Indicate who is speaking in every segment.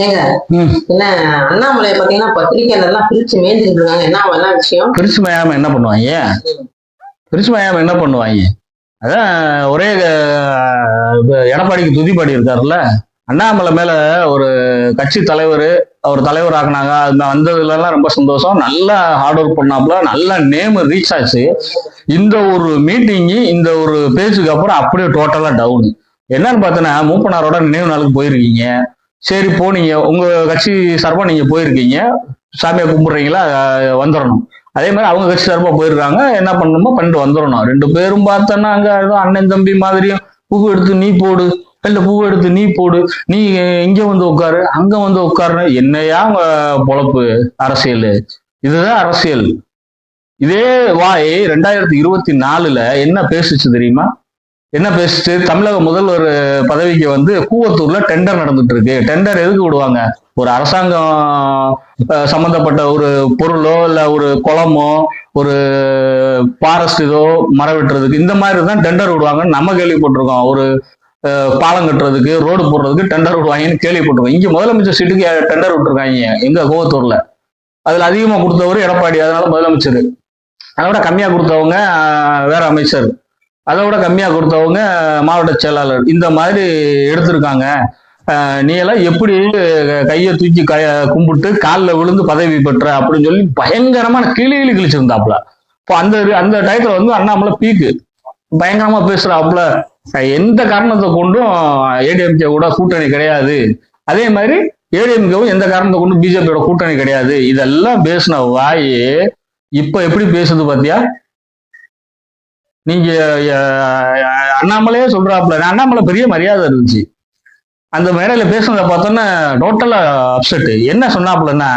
Speaker 1: ஏங்க. என்ன அண்ணாமலையை பாத்தீங்கன்னா பத்திரிக்கையில எல்லாம் பிரிச்சு மேய்ஞ்சிட்டு இருக்காங்க. என்ன என்ன விஷயம்?
Speaker 2: பிரிச்சு மயாம என்ன பண்ணுவாங்க? பிரிச்சு மயாம என்ன பண்ணுவாங்க? அதான் ஒரே எடப்பாடிக்கு துதிப்பாடி இருக்காருல்ல அண்ணாமலை மேல ஒரு கட்சி தலைவர் அவர் தலைவர் ஆக்குனாங்க அது வந்ததுல எல்லாம் ரொம்ப சந்தோஷம். நல்லா ஹார்ட் ஒர்க் பண்ணாப்புல. நல்ல நேம் ரீச் ஆச்சு. இந்த ஒரு மீட்டிங்கு இந்த ஒரு பேஜுக்கு அப்புறம் அப்படியே டோட்டலா டவுன் என்னன்னு பார்த்தோன்னா மூப்பனாரோட நினைவு நாளுக்கு போயிருக்கீங்க. சரி போனீங்க உங்க கட்சி சார்பா நீங்க போயிருக்கீங்க. சாமியை கும்பிடுறீங்களா? வந்துடணும். அதே மாதிரி அவங்க கட்சி சார்பா போயிருக்காங்க. என்ன பண்ணணுமோ பண்ணிட்டு வந்துடணும். ரெண்டு பேரும் பார்த்தோன்னா அங்க ஏதோ அண்ணன் தம்பி மாதிரியும் பூ எடுத்து நீ போடு. இல்ல பூ எடுத்து நீ போடு. நீ இங்க வந்து உட்காரு அங்க வந்து உட்காரு என்னையா உங்க பொழப்பு அரசியல்? இதுதான் அரசியல். இதே வாய் ரெண்டாயிரத்தி இருபத்தி நாலுல என்ன பேசுச்சு தெரியுமா? என்ன பேசிட்டு தமிழக முதல்வர் பதவிக்கு வந்து கூவத்தூர்ல டெண்டர் நடந்துட்டு இருக்கு. டெண்டர் எதுக்கு விடுவாங்க? ஒரு அரசாங்கம் சம்பந்தப்பட்ட ஒரு பொருளோ இல்ல ஒரு குளமோ ஒரு ஃபாரஸ்ட் இதோ மரம் வெட்டுறதுக்கு இந்த மாதிரி தான் டெண்டர் விடுவாங்கன்னு நம்ம கேள்விப்பட்டிருக்கோம். ஒரு பாலம் கட்டுறதுக்கு ரோடு போடுறதுக்கு டெண்டர் விடுவாங்கன்னு கேள்விப்பட்டிருக்கோம். இங்க முதலமைச்சர் சீட்டுக்கு டெண்டர் விட்டுருக்காங்க? எங்க கோவத்தூர்ல? அதுல அதிகமா கொடுத்தவர் எடப்பாடி அதனால முதலமைச்சர். அதை விட கம்மியா கொடுத்தவங்க வேற அமைச்சர். அதை விட கம்மியாக கொடுத்தவங்க மாவட்ட செயலாளர். இந்த மாதிரி எடுத்திருக்காங்க. நீ எல்லாம் எப்படி கையை தூக்கி கைய கும்பிட்டு காலில் விழுந்து பதவி பெற்ற அப்படின்னு சொல்லி பயங்கரமான கிளிகிளி கிழிச்சிருந்தாப்புல. இப்போ அந்த அந்த டயத்தில் வந்து அண்ணாமலை பீக்கு. பயங்கரமா பேசுறாப்புல. எந்த காரணத்தை கொண்டும் ஏடிஎம்கே கூட கூட்டணி கிடையாது. அதே மாதிரி ஏடிஎம்கேவும் எந்த காரணத்தை கொண்டும் பிஜேபியோட கூட்டணி கிடையாது. இதெல்லாம் பேசின வாய் இப்ப எப்படி பேசுது பாத்தியா? நீங்க அண்ணாமலையே சொல்றாப்புல. அண்ணாமலை பெரிய மரியாதை இருந்துச்சு. அந்த மேடையில பேசுனதை பார்த்தோன்னா டோட்டலா அப்செட் என்ன சொன்னாப்புலன்னா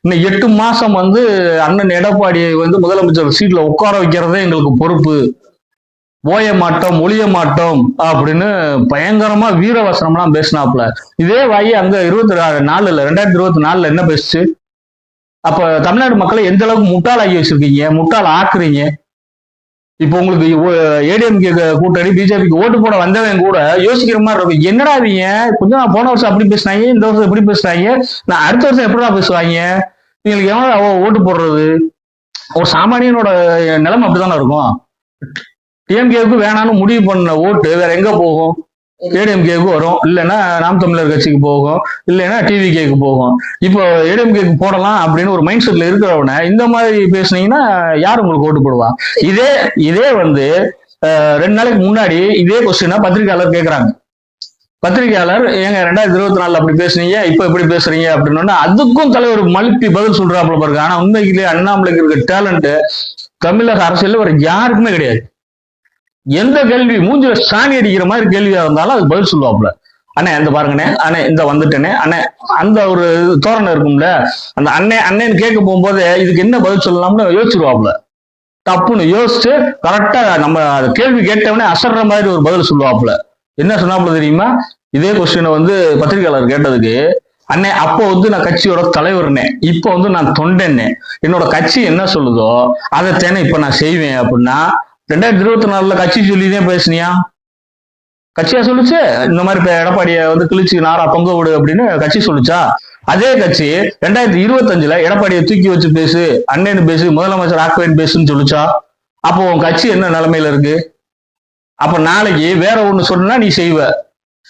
Speaker 2: இன்னும் எட்டு மாசம் வந்து அண்ணன் எடப்பாடியை வந்து முதலமைச்சர் சீட்ல உட்கார வைக்கிறதே எங்களுக்கு பொறுப்பு. ஓய மாட்டோம் ஒளிய மாட்டோம் அப்படின்னு பயங்கரமா வீரவசனம்லாம் பேசினாப்புல. இதே வாயி அங்க இருபத்தி நாலுல ரெண்டாயிரத்தி இருபத்தி நாலுல என்ன பேசுச்சு? அப்ப தமிழ்நாடு மக்களை எந்த அளவுக்கு ஆகி வச்சிருக்கீங்க? முட்டாள் ஆக்குறீங்க? இப்போ உங்களுக்கு ஏடிஎம்கே கூட்டணி பிஜேபிக்கு ஓட்டு போட வந்தவன் கூட யோசிக்கிற மாதிரி இருக்கும். என்னடா அவங்க கொஞ்சம் நான் போன வருஷம் அப்படி பேசினாங்க இந்த வருஷம் எப்படி பேசுனாங்க. நான் அடுத்த வருஷம் எப்படிடா பேசுவாங்க? நீங்களுக்கு எவ்வளோ ஓட்டு போடுறது? ஒரு சாமானியனோட நிலைமை அப்படித்தானே இருக்கும். டிஎம்கேவுக்கு வேணாம்னு முடிவு பண்ண ஓட்டு வேற எங்க போகும்? ஏடிஎம்கேக்கு வரும். இல்லைன்னா நாம் தமிழர் கட்சிக்கு போகும். இல்லைன்னா டிவிகேக்கு போகும். இப்போ ஏடிஎம்கேக்கு போடலாம் அப்படின்னு ஒரு மைண்ட் செட்ல இருக்கிறவன இந்த மாதிரி பேசுனீங்கன்னா யார் உங்களுக்கு ஓட்டு போடுவா? இதே இதே வந்து ரெண்டு நாளைக்கு முன்னாடி இதே கொஸ்டினா பத்திரிகையாளர் கேட்கறாங்க பத்திரிகையாளர் ஏங்க ரெண்டாயிரத்தி இருபத்தி நாலுல அப்படி பேசுனீங்க இப்ப எப்படி பேசுறீங்க? அப்படின்னு அதுக்கும் தலைவர் மழுப்பி பதில் சொல்றாப்புல பாருங்க. ஆனா உண்மைக்குள்ளே அண்ணாமலைக்கு இருக்க டேலண்ட் தமிழக அரசியல் வேற யாருக்குமே கிடையாது. எந்த கேள்வி? மூஞ்சில சாணி அடிக்கிற மாதிரி கேள்வியா இருந்தாலும் அதுக்கு பதில் சொல்லுவாப்புல. அண்ணே இந்த பாருங்கண்ணே. அண்ணே இந்த வந்துட்டேனே அண்ணே அந்த ஒரு தோரணை இருக்கும்ல அந்த அண்ணே அண்ணேன்னு கேட்க போகும்போது இதுக்கு என்ன பதில் சொல்லலாம்னு யோசிச்சிருவாப்ல தப்புன்னு யோசிச்சு கரெக்டா நம்ம கேள்வி கேட்டவனே அசர்ற மாதிரி ஒரு பதில் சொல்லுவாப்ல என்ன சொன்னாப்புல தெரியுமா? இதே கொஸ்டினை வந்து பத்திரிகையாளர் கேட்டதுக்கு அண்ணே அப்போ வந்து நான் கட்சியோட தலைவர்னே. இப்போ வந்து நான் தொண்டனே என்னோட கட்சி என்ன சொல்லுதோ அதை தானே இப்ப நான் செய்வேன் அப்படின்னா ரெண்டாயிரத்தி இருபத்தி நாலுல கட்சி சொல்லிதான் பேசுனியா? கட்சியா சொல்லுச்சு? இந்த மாதிரி எடப்பாடிய வந்து கிழிச்சு நாரா தொங்க விடு அப்படின்னு கட்சி சொல்லுச்சா? அதே கட்சி ரெண்டாயிரத்தி இருபத்தஞ்சுல எடப்பாடியை தூக்கி வச்சு பேசு அண்ணன் பேசு முதலமைச்சர் ஆக்குவேன் பேசுன்னு சொல்லுச்சா? அப்போ உன் கட்சி என்ன நிலைமையில இருக்கு? அப்ப நாளைக்கு வேற ஒண்ணு சொன்னா நீ செய்வ.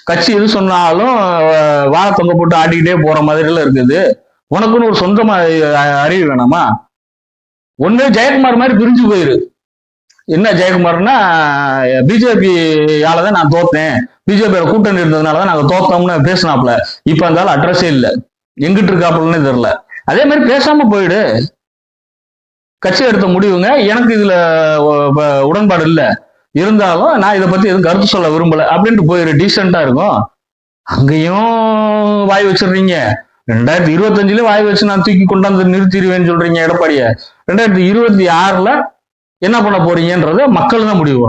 Speaker 2: கட்சி எது சொன்னாலும் அஹ், வாழை தொங்க போட்டு ஆடிக்கிட்டே போற மாதிரி எல்லாம் இருக்குது. உனக்குன்னு ஒரு சொந்தமா அறிவு வேணாமா? ஒண்ணு ஜெயக்குமார் மாதிரி பிரிஞ்சு போயிரு. என்ன ஜெயக்குமார்னா பிஜேபியால தான் நான் தோத்தேன். பிஜேபியோட கூட்டணி இருந்ததுனால தான் நாங்க தோத்தோம்னு பேசினாப்ல இப்ப இருந்தாலும் அட்ரஸே இல்லை. எங்கிட்டு இருக்காப்புலன்னு தெரியல. அதே மாதிரி பேசாம போயிடு. கட்சி எடுத்த முடிவுங்க. எனக்கு இதுல உடன்பாடு இல்லை. இருந்தாலும் நான் இதை பத்தி எதுவும் கருத்து சொல்ல விரும்பல. அப்படின்ட்டு போயிரு டீசெண்டா இருக்கும். அங்கேயும் வாய் வச்சிடுறீங்க. ரெண்டாயிரத்தி இருபத்தஞ்சுல வாய் வச்சு நான் தூக்கி கொண்டாந்து நிறுத்திடுவேன்னு சொல்றீங்க எடப்பாடிய. ரெண்டாயிரத்தி இருபத்தி ஆறுல என்ன பண்ண போறீங்கன்றத மக்கள் தான் முடிவு